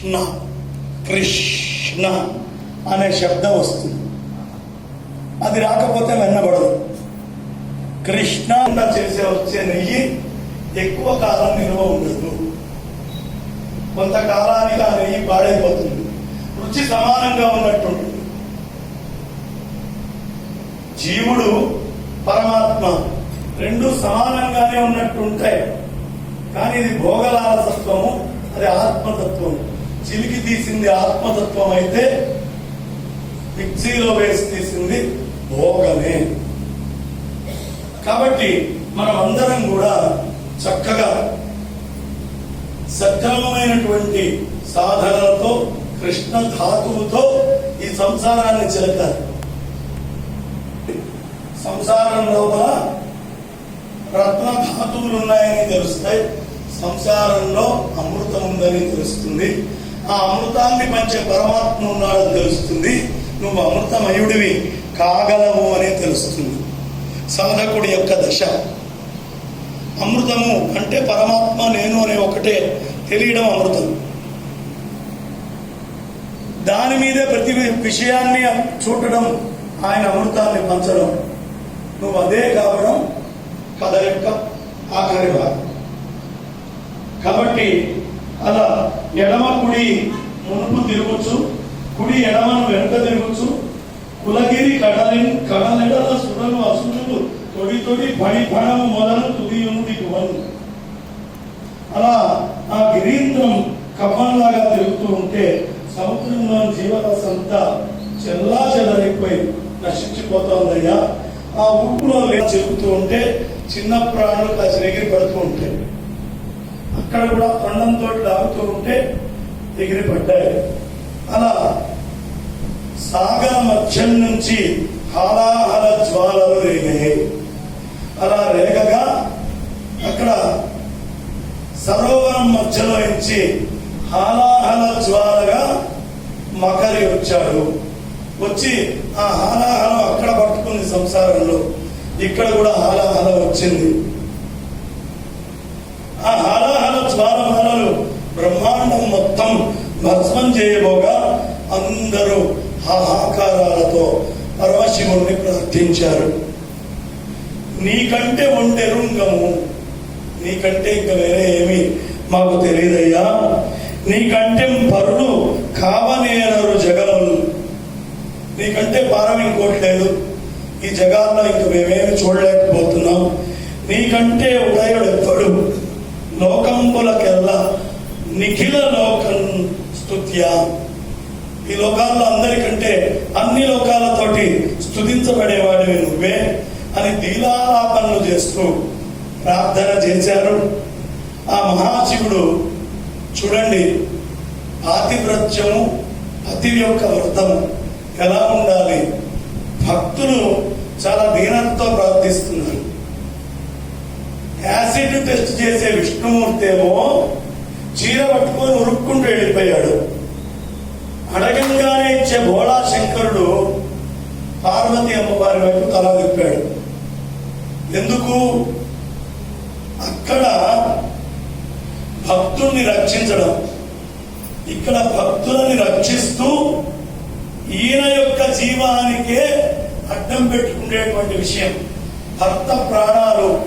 కృష్ణ కృష్ణ అనే శబ్దం వస్తుంది. అది రాకపోతే వెన్నబడదు. కృష్ణ చేసే వచ్చే నెయ్యి ఎక్కువ కాలం నిల్వ ఉండదు. కొంతకాలానికి ఆ నెయ్యి పాడైపోతుంది. రుచి సమానంగా ఉన్నట్టుంటుంది. జీవుడు పరమాత్మ రెండు సమానంగానే ఉన్నట్టుంటాయి. కానీ ఇది భోగలాలసత్వము అది ఆత్మతత్వము. చిలికి తీసింది ఆత్మతత్వం అయితే మిక్సీలో వేసి తీసింది భోగమే. కాబట్టి మనం అందరం కూడా చక్కగా సక్రమమైనటువంటి సాధనలతో కృష్ణ ధాతువుతో ఈ సంసారాన్ని చిలకాలి సంసారం లోపల రత్న ధాతువులు ఉన్నాయని తెలుస్తాయి. సంసారంలో అమృతం ఉందని తెలుస్తుంది. ఆ అమృతాన్ని పంచే పరమాత్మ ఉన్నాడని తెలుస్తుంది. నువ్వు అమృతమయుడివి కాగలవు అని తెలుస్తుంది. సాధకుడి యొక్క దశ. అమృతము అంటే పరమాత్మ నేను అనే ఒకటే. తెలియడం అమృతం. దాని మీదే ప్రతి విషయాన్ని చూడడం ఆయన అమృతాన్ని పంచడం. నువ్వు అదే కావడం కథ యొక్క ఆఖరి భాగం. కాబట్టి అలా ఎడమ కుడి మునుపు తిరగచ్చు కుడి ఎడమను వెనుక తిరగచ్చు. కులగిరి కడలి కడలెడల సురలు అసురులు తొడి తొడి పడి పడము మొదలు తుది ఉంది అలా ఆ గిరీంద్రం కప్పంలాగా తిరుగుతూ ఉంటే సముద్రంలో జీవరసంతా చెల్లా చెదరైపోయి నశించిపోతోందయ్యా. ఆ ఉప్పులో చెబుతూ ఉంటే చిన్న ప్రాణులు కాసి ఎగిరి పడుతూ ఉంటాయి అక్కడ కూడా కొండంతో లాగుతూ ఉంటే ఎగిరి పడ్డాయి. అలా సాగర మధ్యం నుంచి హాలాహల జ్వాలలు రేగాయి అలా రేగగా అక్కడ సరోవరం మధ్యలో నుంచి హాలాహల జ్వాలగా మకరి వచ్చాడు. వచ్చి ఆ హాలాహలం అక్కడ పట్టుకుంది సంసారంలో. ఇక్కడ కూడా హాలాహల వచ్చింది. చేయబోగా అందరూ హాహాకారాలతో పరమశివుణ్ణి ప్రార్థించారు. నీకంటే ఒంటెరుంగము నీకంటే ఇంకా వేరే ఏమి మాకు తెలియదయ్యా. నీకంటే పరులు కావనేరరు జగములు. నీకంటే భారం ఇంకోటి లేదు. ఈ జగాల్లో ఇంక మేమేమి చూడలేకపోతున్నాం. నీకంటే ఉదయుడు ఎప్పుడు లోకంబులకెల్లా నిఖిల లోకం స్తుత్య ఈ లోకాల్లో అందరికంటే అన్ని లోకాలతోటి స్తుతించబడేవాడివి నువ్వే అని దీలాలాపనలు చేస్తూ ప్రార్థన చేశారు. ఆ మహాశివుడు చూడండి పాతివ్రత్యము పతి యొక్క వ్రతము ఎలా ఉండాలి? భక్తులు చాలా దీనంతో ప్రార్థిస్తున్నారు. యాసిడ్ టెస్ట్ చేసే విష్ణుమూర్తి ఏమో చీర పట్టుకొని ఉరుక్కుంటూ వెళ్ళిపోయాడు. అడగంగానే ఇచ్చే భోళా శంకరుడు పార్వతి అమ్మవారి వైపు తల తిప్పాడు. ఎందుకు? అక్కడ భక్తుల్ని రక్షించడం. ఇక్కడ భక్తులని రక్షిస్తూ ఈయన యొక్క జీవానికే అడ్డం పెట్టుకునేటువంటి విషయం. భర్త ప్రాణాలు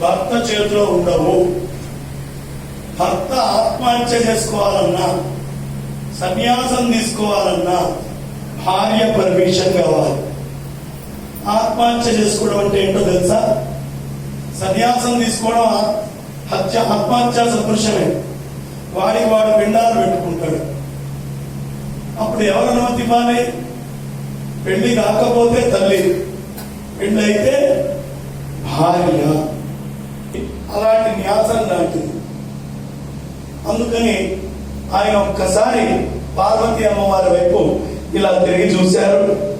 భర్త చేతిలో ఉండవు. భర్త ఆత్మహత్య చేసుకోవాలన్నా సన్యాసం తీసుకోవాలన్నా భార్య పర్మిషన్ కావాలి. ఆత్మహత్య చేసుకోవడం అంటే ఏంటో తెలుసా? సన్యాసం తీసుకోవడం హత్య ఆత్మహత్య సదృశ్యమే వాడికి వాడు పిండాలు పెట్టుకుంటాడు. అప్పుడు ఎవరు అనుమతి ఇవ్వాలి? పెళ్ళి కాకపోతే తల్లి. పెళ్ళి అయితే భార్య. అలాంటి న్యాసం లాంటిది. అందుకని ఆయన ఒక్కసారి పార్వతి అమ్మవారి వైపు ఇలా తిరిగి చూశారు.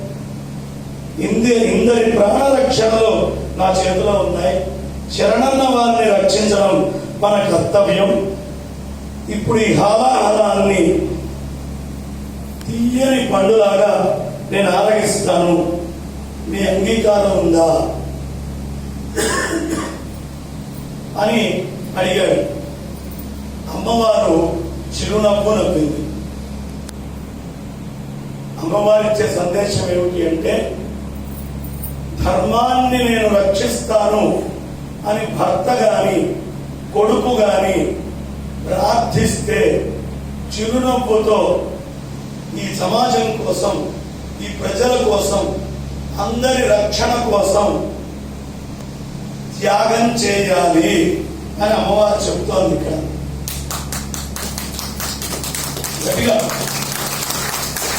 ఇంది ఇందరి ప్రాణ రక్షణలో నా చేతిలో ఉన్నాయి. శరణన్న వారిని రక్షించడం మన కర్తవ్యం. ఇప్పుడు ఈ హాలాహలాన్ని తీయని పండులాగా నేను ఆరగిస్తాను. మీ అంగీకారం ఉందా? అని అడిగాడు. అమ్మవారు చిరునవ్వు నవ్వింది అమ్మవారిచ్చే సందేశం ఏమిటి అంటే ధర్మాన్ని నేను రక్షిస్తాను అని భర్త గాని కొడుకు గాని ప్రార్థిస్తే చిరునవ్వుతో ఈ సమాజం కోసం ఈ ప్రజల కోసం అందరి రక్షణ కోసం త్యాగం చేయాలి అని అమ్మవారు చెబుతోంది ఇక్కడ. గట్టిగా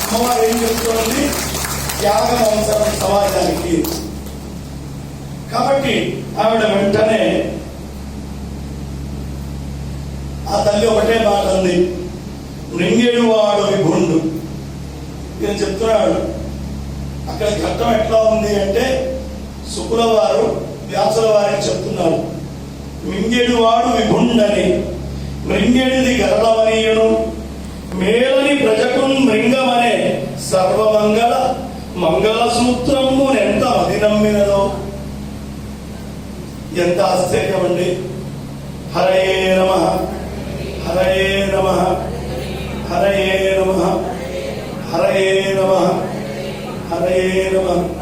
అమ్మవారు ఏం చెప్తోంది త్యాగం అవసరం సమాజానికి కాబట్టి ఆవిడ వెంటనే ఆ తల్లి ఒకటే మాట ఉంది మృంగేడు వాడు విభుండు నేను చెప్తున్నాడు అక్కడ ఘట్టం ఎట్లా ఉంది అంటే శుకుల వారు వ్యాసుల వారికి చెప్తున్నారు మింగేడు వాడు విభుండని మృంగేడిది గరళవనీయును సూత్రము ఎంత అది నమ్మినదో? ఎంత ఆశ్చర్యం అండి హరయే నమ. హరయే నమ. హరయే నమ. హరయే నమ. హరయే నమ.